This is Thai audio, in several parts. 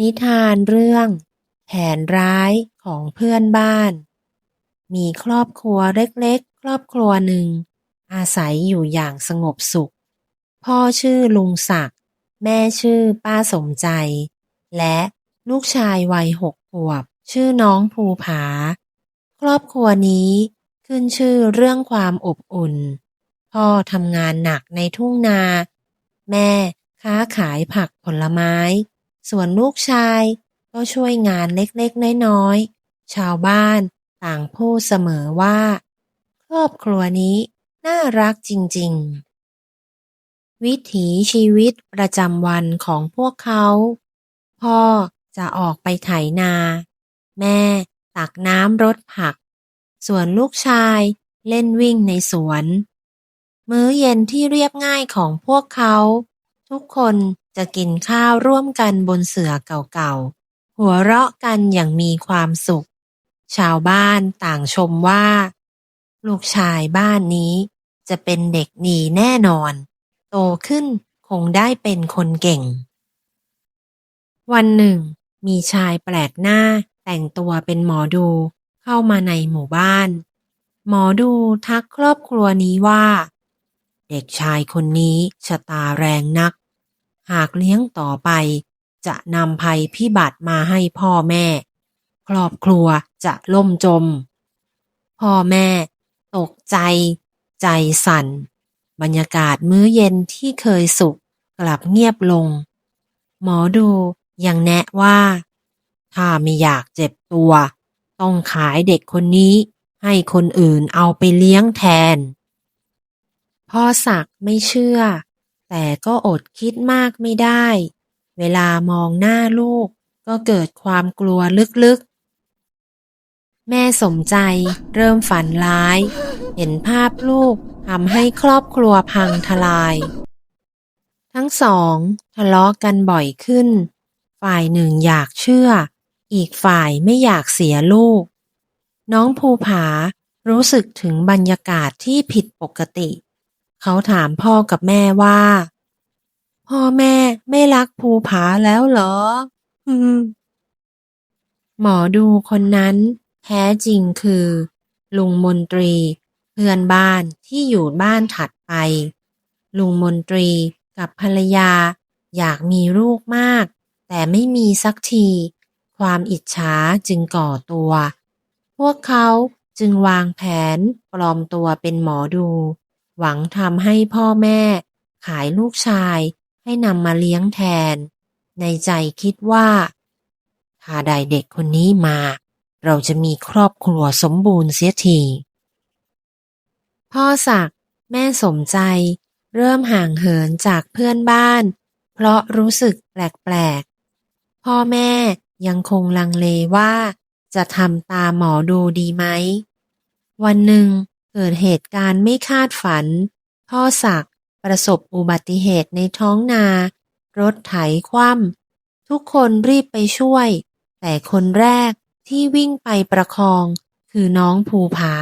นิทานเรื่อง แผนร้ายของเพื่อนบ้าน มีครอบครัวเล็กๆ ครอบครัวหนึ่ง อาศัยอยู่อย่างสงบสุข พ่อชื่อลุงศักดิ์แม่ชื่อป้าสมใจ และลูกชายวัยหกขวบ ชื่อน้องภูผา ครอบครัวนี้ขึ้นชื่อเรื่องความอบอุ่น พ่อทำงานหนักในทุ่งนา แม่ค้าขายผักผลไม้ ส่วนลูกชายก็ช่วยงานเล็กๆ น้อยๆ ชาวบ้านต่างพูดเสมอว่า ครอบครัวนี้น่ารักจริงๆ วิถีชีวิตประจำวันของพวกเขา พ่อจะออกไปไถนา แม่ตักน้ำรดผัก ส่วนลูกชายเล่นวิ่งในสวน มื้อเย็นที่เรียบง่ายของพวกเขา ทุกคนจะกินข้าวร่วมกันบนเสื่อเก่าๆ หัวเราะกันอย่างมีความสุข ชาวบ้านต่างชมว่า ลูกชายบ้านนี้จะเป็นเด็กดีแน่นอน โตขึ้นคงได้เป็นคนเก่ง วันหนึ่ง มีชายแปลกหน้าแต่งตัวเป็นหมอดูเข้ามาในหมู่บ้าน หมอดูทักครอบครัวนี้ว่า เด็กชายคนนี้ชะตาแรงนัก หากเลี้ยงต่อไป จะนำภัยพิบัติมาให้พ่อแม่ ครอบครัวจะล่มจม พ่อแม่ ตกใจ ใจสั่น บรรยากาศมื้อเย็นที่เคยสุขกลับเงียบลง หมอดูยังแนะว่า ถ้าไม่อยากเจ็บตัว ต้องขายเด็กคนนี้ให้คนอื่นเอาไปเลี้ยงแทน พ่อศักดิ์ไม่เชื่อ แต่ก็อดคิดมากไม่ได้ เวลามองหน้าลูก ก็เกิดความกลัวลึกๆ แม่สมใจเริ่มฝันร้าย เห็นภาพลูกทำให้ครอบครัวพังทลาย ทั้งสองทะเลาะกันบ่อยขึ้น ฝ่ายหนึ่งอยากเชื่อ อีกฝ่ายไม่อยากเสียลูก น้องภูผารู้สึกถึงบรรยากาศที่ผิดปกติ เขาถามพ่อกับแม่ว่า พ่อแม่ไม่รักภูผาแล้วเหรอ อืม หมอดูคนนั้นแท้จริงคือ ลุงมนตรี เพื่อนบ้านที่อยู่บ้านถัดไป ลุงมนตรีกับภรรยาอยากมีลูกมาก แต่ไม่มีสักที ความอิจฉาจึงก่อตัว พวกเขาจึงวางแผนปลอมตัวเป็นหมอดู หวังทำให้พ่อแม่ขายลูกชาย ให้นำมาเลี้ยงแทน ในใจคิดว่า ถ้าได้เด็กคนนี้มา เราจะมีครอบครัวสมบูรณ์เสียที พ่อศักดิ์แม่สมใจ เริ่มห่างเหินจากเพื่อนบ้าน เพราะรู้สึกแปลกๆ พ่อแม่ยังคงลังเลว่าจะทำตามหมอดูดีไหม วันหนึ่งเกิดเหตุการณ์ไม่คาดฝัน พ่อศักดิ์ ประสบอุบัติเหตุในท้องนา รถไถคว่ำทุกคนรีบไปช่วย แต่คนแรกที่วิ่งไปประคอง คือน้องภูผา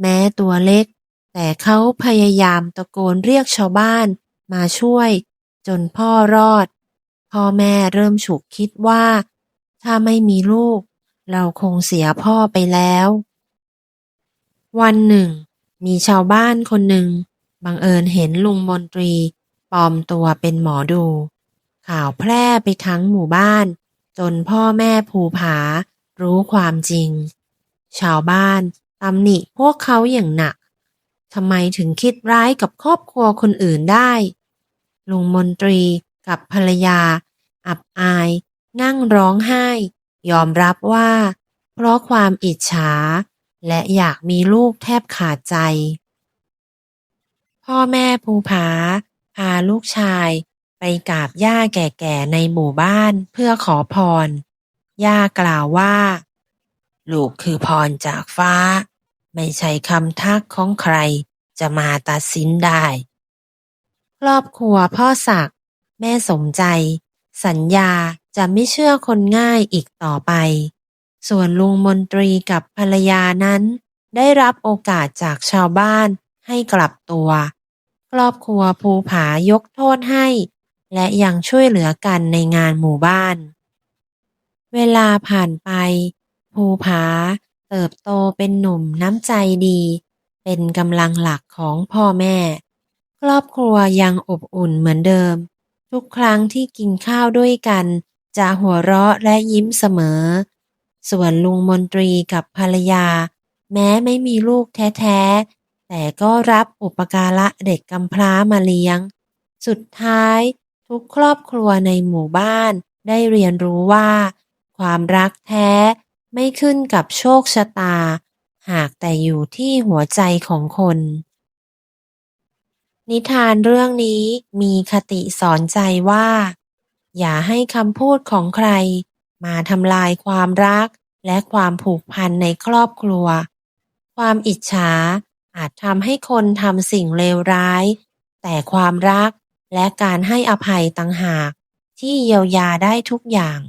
แม้ตัวเล็ก แต่เขาพยายามตะโกนเรียกชาวบ้านมาช่วย จนพ่อรอด พ่อแม่เริ่มฉุกคิดว่า ถ้าไม่มีลูก เราคงเสียพ่อไปแล้ว วันหนึ่ง มีชาวบ้านคนหนึ่ง บังเอิญเห็นลุงมนตรีปลอมตัวเป็นหมอดู ข่าวแพร่ไปทั้งหมู่บ้าน จนพ่อแม่ภูผารู้ความจริง ชาวบ้านตำหนิพวกเขาอย่างหนักทำไมถึงคิดร้ายกับครอบครัวคนอื่นได้ ลุงมนตรีกับภรรยา อับอาย นั่งร้องไห้ ยอมรับว่า เพราะความอิจฉา และอยากมีลูกแทบขาดใจ พ่อแม่ภูผา พาลูกชาย ไปกราบย่าแก่ๆในหมู่บ้านเพื่อขอพร ย่ากล่าวว่า ลูกคือพรจากฟ้า ไม่ใช่คำทักของใครจะมาตัดสินได้ ครอบครัวพ่อศักดิ์แม่สมใจ สัญญาจะไม่เชื่อคนง่ายอีกต่อไป ส่วนลุงมนตรีกับภรรยานั้น ได้รับโอกาสจากชาวบ้านให้กลับตัว รอบครัวภูผายกโทษให้ และยังช่วยเหลือกันในงานหมู่บ้าน เวลาผ่านไป ภูผาเติบโตเป็นหนุ่มน้ำใจดี เป็นกำลังหลักของพ่อแม่ ครอบครัวยังอบอุ่นเหมือนเดิม ทุกครั้งที่กินข้าวด้วยกัน จะหัวเราะและยิ้มเสมอ ส่วนลุงมนตรีกับภรรยา แม้ไม่มีลูกแท้ แต่ก็รับอุปการะเด็กกำพร้ามาเลี้ยง สุดท้ายทุกครอบครัวในหมู่บ้านได้เรียนรู้ว่า ความรักแท้ไม่ขึ้นกับโชคชะตา หากแต่อยู่ที่หัวใจของคน นิทานเรื่องนี้มีคติสอนใจว่า อย่าให้คำพูดของใคร มาทำลายความรักและความผูกพันในครอบครัว ความอิจฉา อาจทำให้คนทำสิ่งเลวร้าย แต่ความรักและการให้อภัยต่างหากที่เยียวยาได้ทุกอย่าง